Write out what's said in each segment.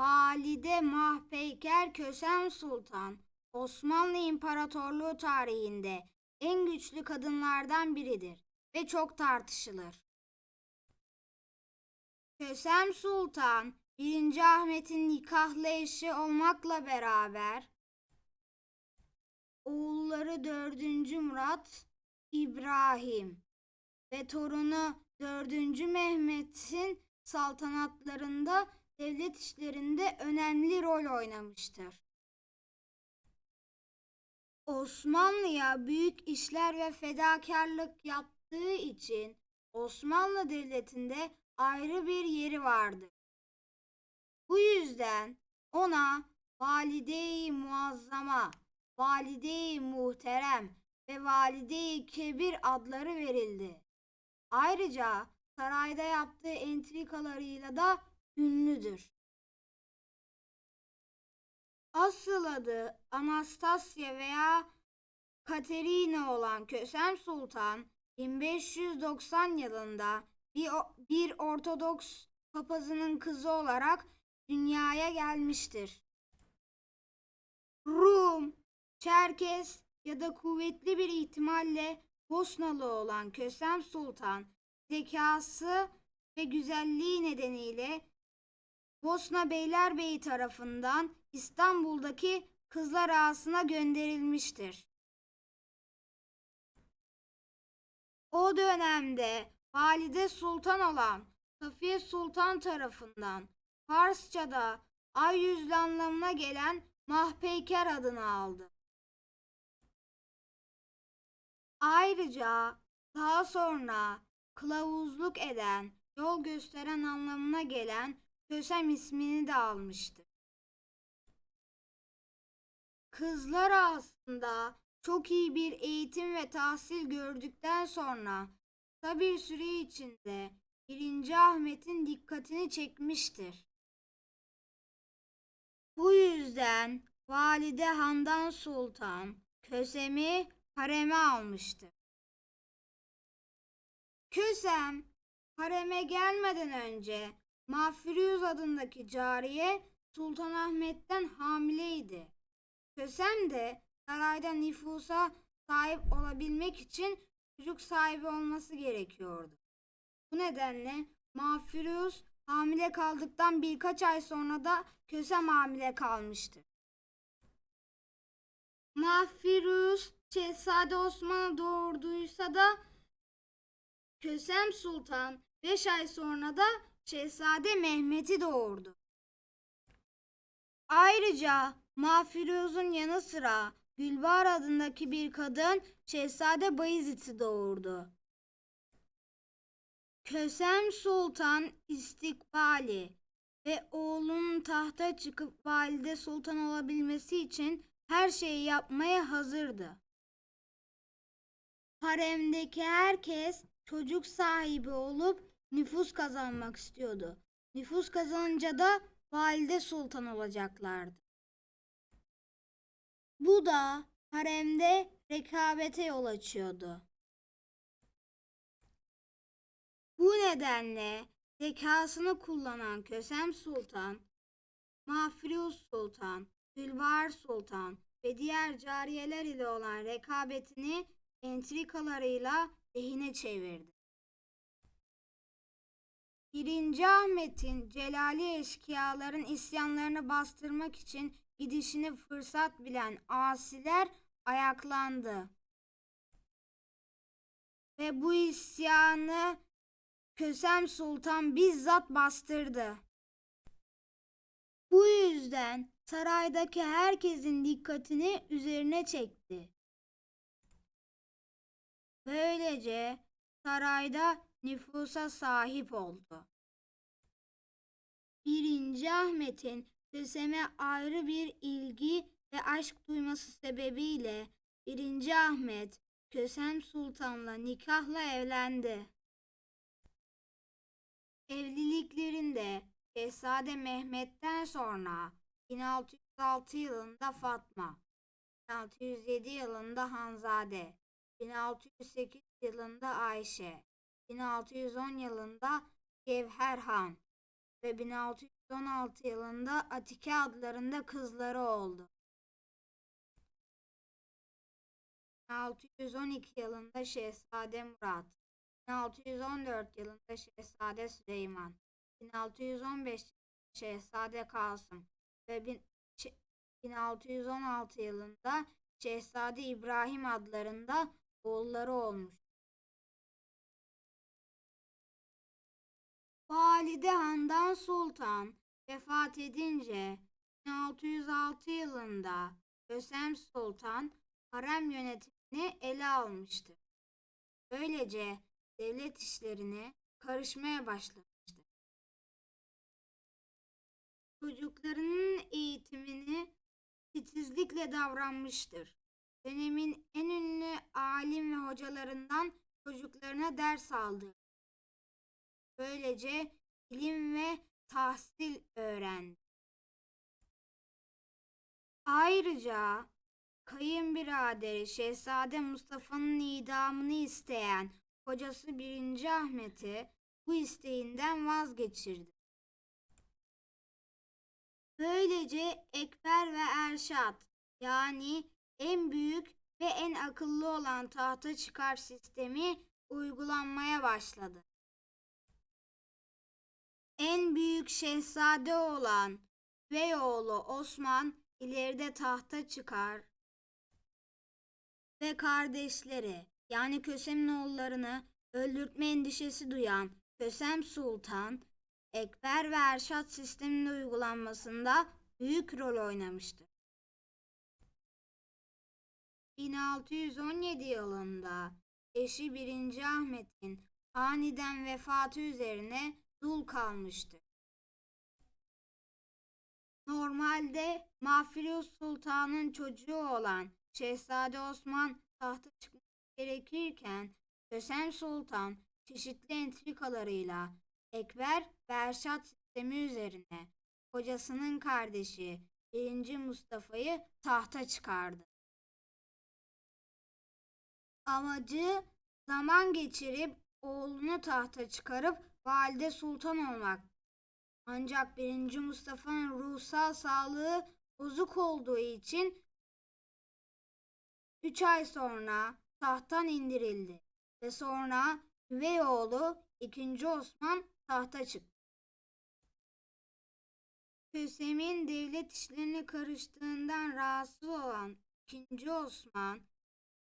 Valide Mahpeyker Kösem Sultan, Osmanlı İmparatorluğu tarihinde en güçlü kadınlardan biridir ve çok tartışılır. Kösem Sultan, 1. Ahmet'in nikahlı eşi olmakla beraber oğulları 4. Murat, İbrahim ve torunu 4. Mehmet'in saltanatlarında devlet işlerinde önemli rol oynamıştır. Osmanlı'ya büyük işler ve fedakarlık yaptığı için Osmanlı Devleti'nde ayrı bir yeri vardır. Bu yüzden ona Valide-i Muazzama, Valide-i Muhterem ve Valide-i Kebir adları verildi. Ayrıca sarayda yaptığı entrikalarıyla da ünlüdür. Asıl adı Anastasya veya Katerina olan Kösem Sultan 1590 yılında bir, bir Ortodoks papazının kızı olarak dünyaya gelmiştir. Rum, Çerkes ya da kuvvetli bir ihtimalle Bosnalı olan Kösem Sultan zekası ve güzelliği nedeniyle Bosna Beylerbeyi tarafından İstanbul'daki Kızlar Ağası'na gönderilmiştir. O dönemde Valide Sultan olan Safiye Sultan tarafından Farsça'da ay yüzlü anlamına gelen Mahpeyker adını aldı. Ayrıca daha sonra kılavuzluk eden, yol gösteren anlamına gelen Kösem ismini de almıştır. Kızlar aslında çok iyi bir eğitim ve tahsil gördükten sonra kısa bir süre içinde 1. Ahmet'in dikkatini çekmiştir. Bu yüzden Valide Handan Sultan Kösem'i hareme almıştır. Kösem hareme gelmeden önce Mahfiruz adındaki cariye Sultanahmet'ten hamileydi. Kösem de sarayda nüfusa sahip olabilmek için çocuk sahibi olması gerekiyordu. Bu nedenle Mahfiruz hamile kaldıktan birkaç ay sonra da Kösem hamile kalmıştır. Mahfiruz Şehzade Osman'ı doğurduysa da Kösem Sultan 5 ay sonra da Şehzade Mehmet'i doğurdu. Ayrıca Mahfiruz'un yanı sıra Gülbahar adındaki bir kadın Şehzade Bayezid'i doğurdu. Kösem Sultan istikbali ve oğlunun tahta çıkıp valide sultan olabilmesi için her şeyi yapmaya hazırdı. Haremdeki herkes çocuk sahibi olup nüfus kazanmak istiyordu. Nüfus kazanınca da valide sultan olacaklardı. Bu da haremde rekabete yol açıyordu. Bu nedenle zekasını kullanan Kösem Sultan, Mahfiruz Sultan, Gülbahar Sultan ve diğer cariyeler ile olan rekabetini entrikalarıyla lehine çevirdi. 1. Ahmet'in Celali eşkıyaların isyanlarını bastırmak için gidişini fırsat bilen asiler ayaklandı. Ve bu isyanı Kösem Sultan bizzat bastırdı. Bu yüzden saraydaki herkesin dikkatini üzerine çekti. Böylece sarayda nüfusa sahip oldu. 1. Ahmet'in Kösem'e ayrı bir ilgi ve aşk duyması sebebiyle 1. Ahmet Kösem Sultan'la nikahla evlendi. Evliliklerinde Şehzade Mehmet'ten sonra 1606 yılında Fatma, 1607 yılında Hanzade, 1608 yılında Ayşe, 1610 yılında Gevher Han ve 1616 yılında Atike adlarında kızları oldu. 1612 yılında Şehzade Murat, 1614 yılında Şehzade Süleyman, 1615 yılında Şehzade Kasım ve bin- Şe- 1616 yılında Şehzade İbrahim adlarında oğulları olmuş. Valide Handan Sultan vefat edince 1606 yılında Kösem Sultan harem yönetimini ele almıştır. Böylece devlet işlerine karışmaya başlamıştır. Çocuklarının eğitimini titizlikle davranmıştır. Dönemin en ünlü alim ve hocalarından çocuklarına ders aldı. Böylece ilim ve tahsil öğrendi. Ayrıca kayınbiraderi Şehzade Mustafa'nın idamını isteyen kocası 1. Ahmet'i bu isteğinden vazgeçirdi. Böylece Ekber ve Erşat yani en büyük ve en akıllı olan tahta çıkar sistemi uygulanmaya başladı. En büyük şehzade olan Beyoğlu Osman ileride tahta çıkar ve kardeşleri yani Kösem'in oğullarını öldürtme endişesi duyan Kösem Sultan Ekber ve Erşat sisteminin uygulanmasında büyük rol oynamıştır. 1617 yılında eşi 1. Ahmet'in aniden vefatı üzerine dul kalmıştır. Normalde Mahfiuz Sultan'ın çocuğu olan Şehzade Osman tahta çıkması gerekirken Kösem Sultan çeşitli entrikalarıyla Ekber ve Erşat sistemi üzerine kocasının kardeşi 1. Mustafa'yı tahta çıkardı. Amacı zaman geçirip oğlunu tahta çıkarıp valide sultan olmak. Ancak 1. Mustafa'nın ruhsal sağlığı bozuk olduğu için 3 ay sonra tahttan indirildi ve sonra üvey oğlu 2. Osman tahta çıktı. Kösem'in devlet işlerine karıştığından rahatsız olan 2. Osman,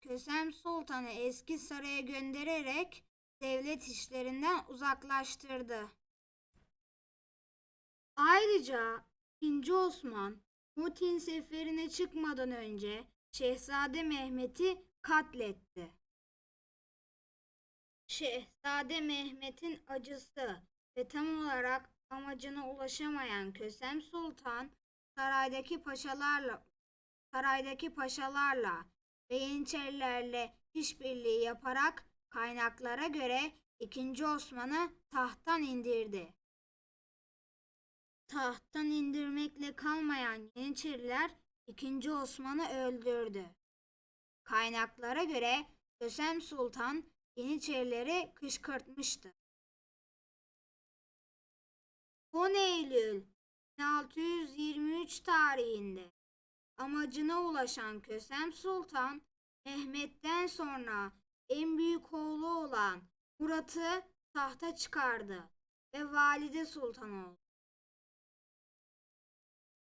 Kösem Sultan'ı eski saraya göndererek devlet işlerinden uzaklaştırdı. Ayrıca 2. Osman, Mutin seferine çıkmadan önce Şehzade Mehmet'i katletti. Şehzade Mehmet'in acısı ve tam olarak amacına ulaşamayan Kösem Sultan saraydaki paşalarla saraydaki paşalarla ve Yeniçerilerle işbirliği yaparak kaynaklara göre 2. Osman'ı tahttan indirdi. Tahttan indirmekle kalmayan Yeniçeriler 2. Osman'ı öldürdü. Kaynaklara göre Kösem Sultan Yeniçerileri kışkırtmıştı. 10 Eylül 1623 tarihinde amacına ulaşan Kösem Sultan Mehmet'ten sonra en büyük oğlu olan Murat'ı tahta çıkardı ve valide sultan oldu.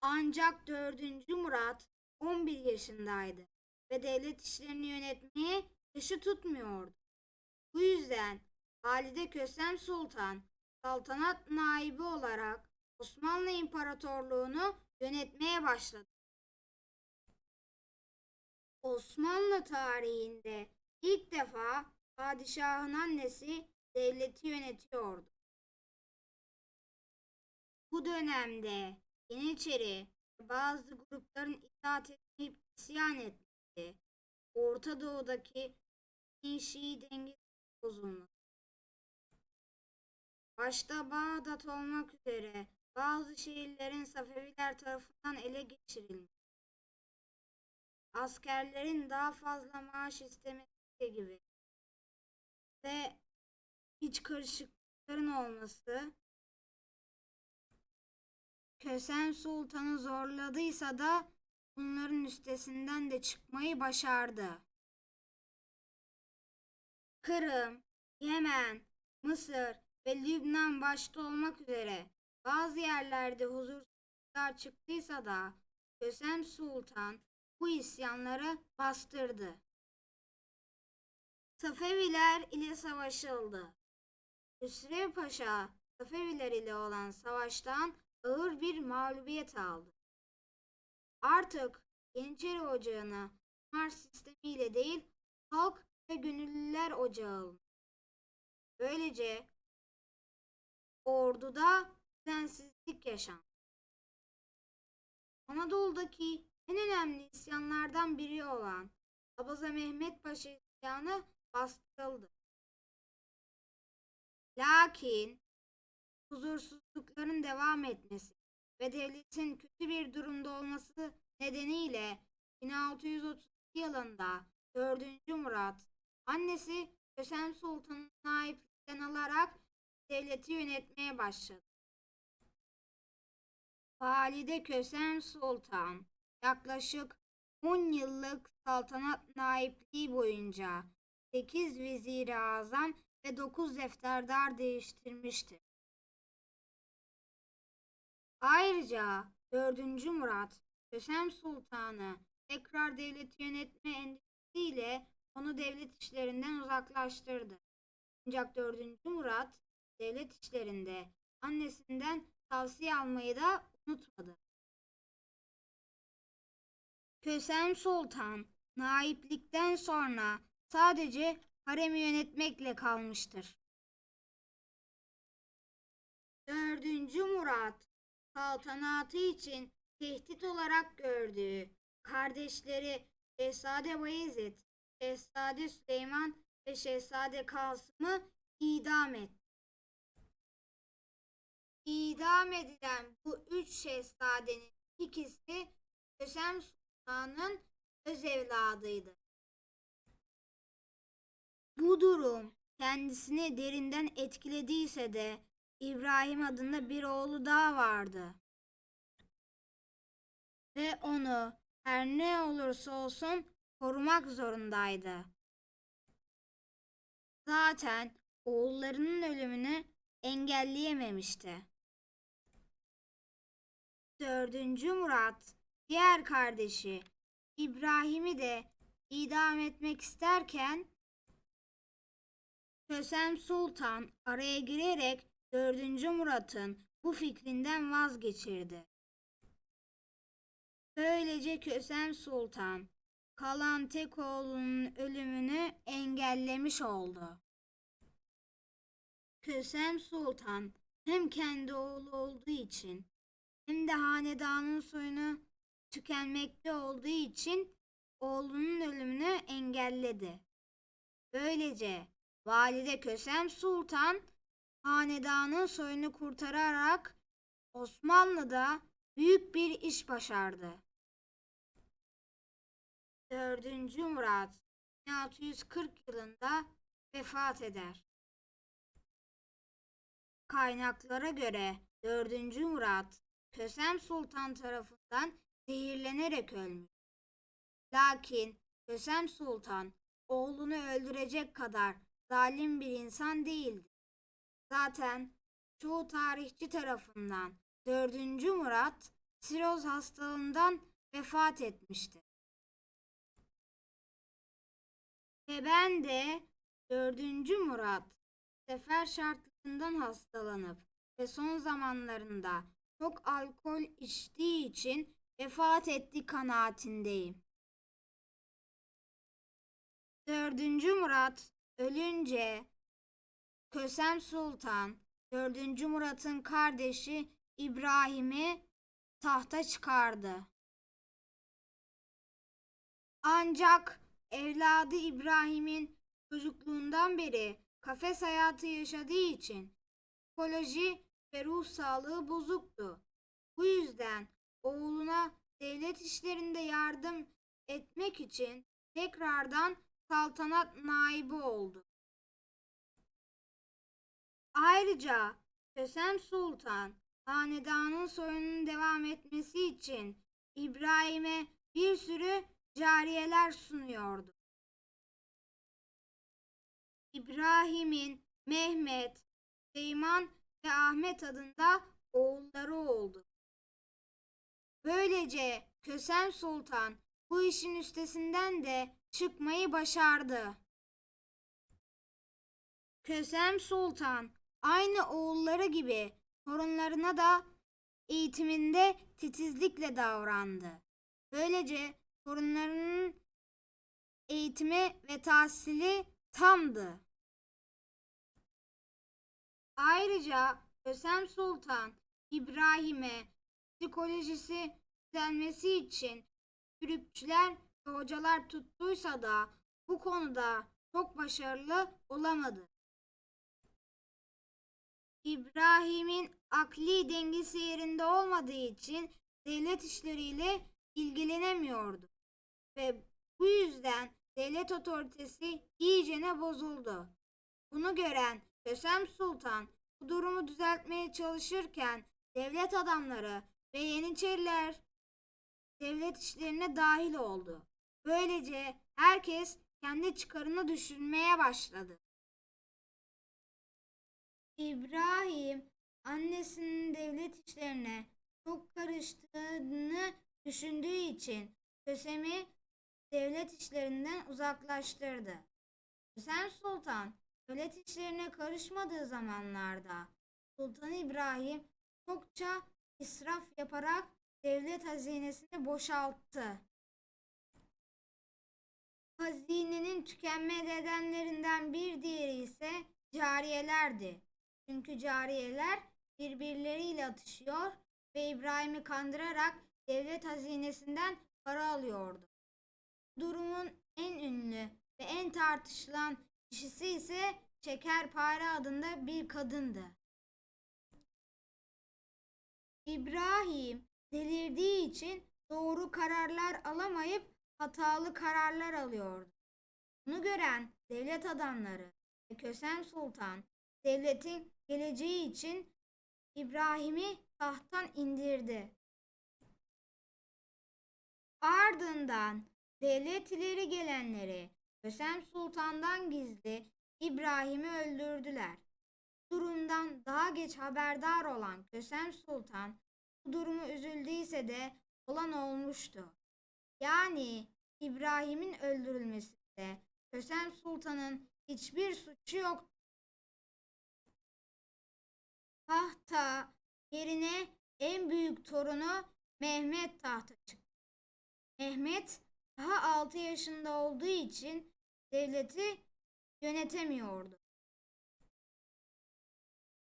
Ancak 4. Murat 11 yaşındaydı ve devlet işlerini yönetmeye yaşı tutmuyordu. Bu yüzden Valide Kösem Sultan saltanat naibi olarak Osmanlı İmparatorluğunu yönetmeye başladı. Osmanlı tarihinde ilk defa padişahın annesi devleti yönetiyordu. Bu dönemde Yeniçeri bazı grupların itaat etmeyip isyan etmesi, Orta Doğu'daki Şii denge bozulması, başta Bağdat olmak üzere bazı şehirlerin Safeviler tarafından ele geçirilmesi, askerlerin daha fazla maaş istemesi gibi ve iç karışıklıkların olması Kösem Sultan'ı zorladıysa da bunların üstesinden de çıkmayı başardı. Kırım, Yemen, Mısır ve Lübnan başta olmak üzere bazı yerlerde huzursuzluklar çıktıysa da Kösem Sultan bu isyanları bastırdı. Safeviler ile savaşıldı. Hüsrev Paşa Safeviler ile olan savaştan ağır bir mağlubiyet aldı. Artık Yeniçeri Ocağı'na Mars sistemiyle değil halk ve gönüllüler ocağı alındı. Böylece orduda düzensizlik yaşandı. Anadolu'daki en önemli isyanlardan biri olan Abaza Mehmet Paşa isyanı bastırıldı. Lakin huzursuzlukların devam etmesi ve devletin kötü bir durumda olması nedeniyle 1632 yılında 4. Murat annesi Kösem Sultan'ın naiplikten alarak devleti yönetmeye başladı. Valide Kösem Sultan yaklaşık 10 yıllık saltanat naipliği boyunca 8 vezir-i azam ve 9 defterdar değiştirmiştir. Ayrıca 4. Murat Kösem Sultan'ı tekrar devleti yönetme endişesiyle onu devlet işlerinden uzaklaştırdı. Ancak 4. Murat devlet işlerinde annesinden tavsiye almayı da unutmadı. Kösem Sultan naiplikten sonra sadece haremi yönetmekle kalmıştır. 4. Murat saltanatı için tehdit olarak gördüğü kardeşleri Şehzade Bayezid, Şehzade Süleyman ve Şehzade Kasım'ı idam etti. İdam edilen bu üç şehzadenin ikisi Kösem Sultan'ın öz evladıydı. Bu durum kendisini derinden etkilediyse de İbrahim adında bir oğlu daha vardı. Ve onu her ne olursa olsun korumak zorundaydı. Zaten oğullarının ölümünü engelleyememişti. Dördüncü Murat diğer kardeşi İbrahim'i de idam etmek isterken Kösem Sultan araya girerek 4. Murat'ın bu fikrinden vazgeçirdi. Böylece Kösem Sultan kalan tek oğlunun ölümünü engellemiş oldu. Kösem Sultan hem kendi oğlu olduğu için hem de hanedanın soyunu tükenmekte olduğu için oğlunun ölümünü engelledi. Böylece Valide Kösem Sultan hanedanın soyunu kurtararak Osmanlı'da büyük bir iş başardı. 4. Murat 1640 yılında vefat eder. Kaynaklara göre 4. Murat Kösem Sultan tarafından zehirlenerek ölmüş. Lakin Kösem Sultan oğlunu öldürecek kadar zalim bir insan değildi. Zaten çoğu tarihçi tarafından 4. Murat siroz hastalığından vefat etmişti. Ve ben de 4. Murat sefer şartlığından hastalanıp ve son zamanlarında çok alkol içtiği için vefat etti kanaatindeyim. 4. Murat ölünce Kösem Sultan 4. Murat'ın kardeşi İbrahim'i tahta çıkardı. Ancak evladı İbrahim'in çocukluğundan beri kafes hayatı yaşadığı için psikoloji ve ruh sağlığı bozuktu. Bu yüzden oğluna devlet işlerinde yardım etmek için tekrardan saltanat naibi oldu. Ayrıca Kösem Sultan hanedanın soyunun devam etmesi için İbrahim'e bir sürü cariyeler sunuyordu. İbrahim'in Mehmet, Süleyman ve Ahmet adında oğulları oldu. Böylece Kösem Sultan bu işin üstesinden de çıkmayı başardı. Kösem Sultan aynı oğulları gibi torunlarına da eğitiminde titizlikle davrandı. Böylece torunlarının eğitimi ve tahsili tamdı. Ayrıca Kösem Sultan İbrahim'e psikolojisi düzelmesi için çürükçüler ve hocalar tuttuysa da bu konuda çok başarılı olamadı. İbrahim'in akli dengesi yerinde olmadığı için devlet işleriyle ilgilenemiyordu ve bu yüzden devlet otoritesi iyicene bozuldu. Bunu gören Kösem Sultan bu durumu düzeltmeye çalışırken devlet adamları ve Yeniçeriler devlet işlerine dahil oldu. Böylece herkes kendi çıkarını düşünmeye başladı. İbrahim annesinin devlet işlerine çok karıştığını düşündüğü için Kösem'i devlet işlerinden uzaklaştırdı. Kösem Sultan devlet işlerine karışmadığı zamanlarda Sultan İbrahim çokça israf yaparak devlet hazinesini boşalttı. Hazinenin tükenme nedenlerinden bir diğeri ise cariyelerdi. Çünkü cariyeler birbirleriyle atışıyor ve İbrahim'i kandırarak devlet hazinesinden para alıyordu. Durumun en ünlü ve en tartışılan kişisi ise Şekerpare adında bir kadındı. İbrahim delirdiği için doğru kararlar alamayıp hatalı kararlar alıyordu. Bunu gören devlet adamları ve Kösem Sultan devletin geleceği için İbrahim'i tahttan indirdi. Ardından devlet ileri gelenleri Kösem Sultan'dan gizli İbrahim'i öldürdüler. Durumdan daha geç haberdar olan Kösem Sultan bu durumu üzüldüyse de olan olmuştu. Yani İbrahim'in öldürülmesinde Kösem Sultan'ın hiçbir suçu yok. Tahta yerine en büyük torunu Mehmet tahta çıktı. Mehmet daha 6 yaşında olduğu için devleti yönetemiyordu.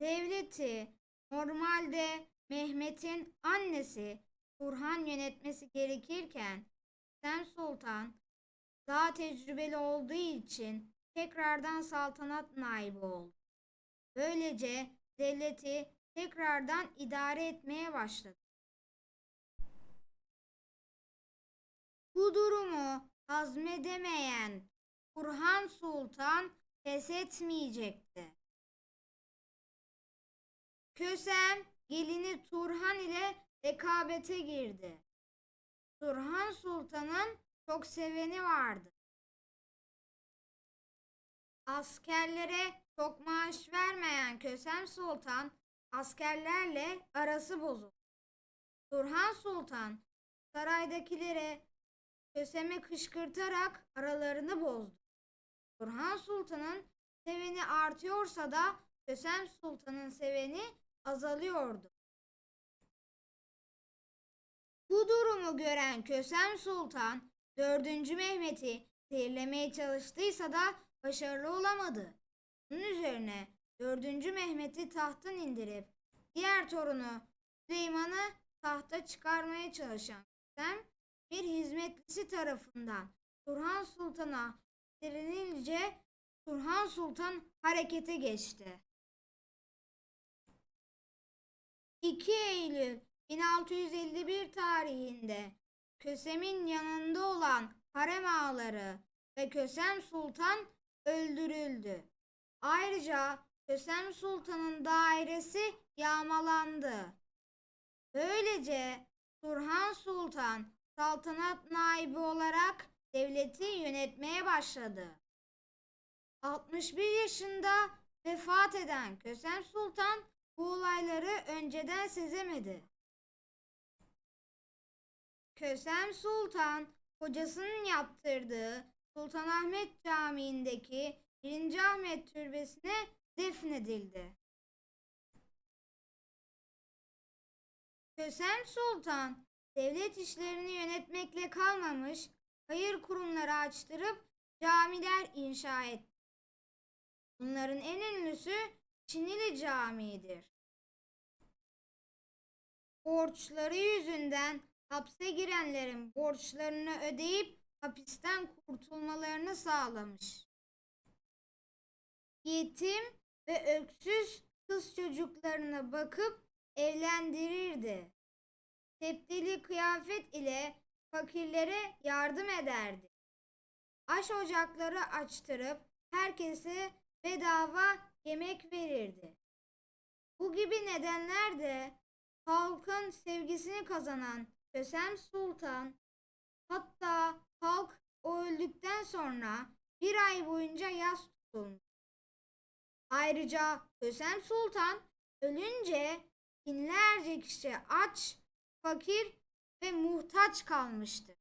Devleti normalde Mehmet'in annesi Burhan yönetmesi gerekirken Sen Sultan daha tecrübeli olduğu için tekrardan saltanat naibi oldu. Böylece devleti tekrardan idare etmeye başladı. Bu durumu hazmedemeyen Burhan Sultan pes etmeyecekti. Kösem gelini Turhan ile rekabete girdi. Turhan Sultan'ın çok seveni vardı. Askerlere çok maaş vermeyen Kösem Sultan askerlerle arası bozuldu. Turhan Sultan saraydakilere Kösem'i kışkırtarak aralarını bozdu. Turhan Sultan'ın seveni artıyorsa da Kösem Sultan'ın seveni azalıyordu. Bu durumu gören Kösem Sultan 4. Mehmet'i zehirlemeye çalıştıysa da başarılı olamadı. Bunun üzerine 4. Mehmet'i tahttan indirip diğer torunu Süleyman'ı tahta çıkarmaya çalışan Kösem bir hizmetlisi tarafından Turhan Sultan'a dirilince Turhan Sultan harekete geçti. 2 Eylül 1651 tarihinde Kösem'in yanında olan harem ağaları ve Kösem Sultan öldürüldü. Ayrıca Kösem Sultan'ın dairesi yağmalandı. Böylece Turhan Sultan saltanat naibi olarak devleti yönetmeye başladı. 61 yaşında vefat eden Kösem Sultan bu olayları önceden sezemedi. Kösem Sultan kocasının yaptırdığı Sultanahmet Camii'ndeki 1. Ahmet Türbesi'ne defnedildi. Kösem Sultan devlet işlerini yönetmekle kalmamış, hayır kurumları açtırıp camiler inşa etti. Bunların en ünlüsü Çinili Camii'dir. Borçları yüzünden hapse girenlerin borçlarını ödeyip hapisten kurtulmalarını sağlamış. Yetim ve öksüz kız çocuklarına bakıp evlendirirdi. Tepdili kıyafet ile fakirlere yardım ederdi. Aş ocakları açtırıp herkese bedava yemek verirdi. Bu gibi nedenler de halkın sevgisini kazanan Kösem Sultan hatta halk o öldükten sonra bir ay boyunca yas tutulmuş. Ayrıca Kösem Sultan ölünce binlerce kişi aç, fakir ve muhtaç kalmıştır.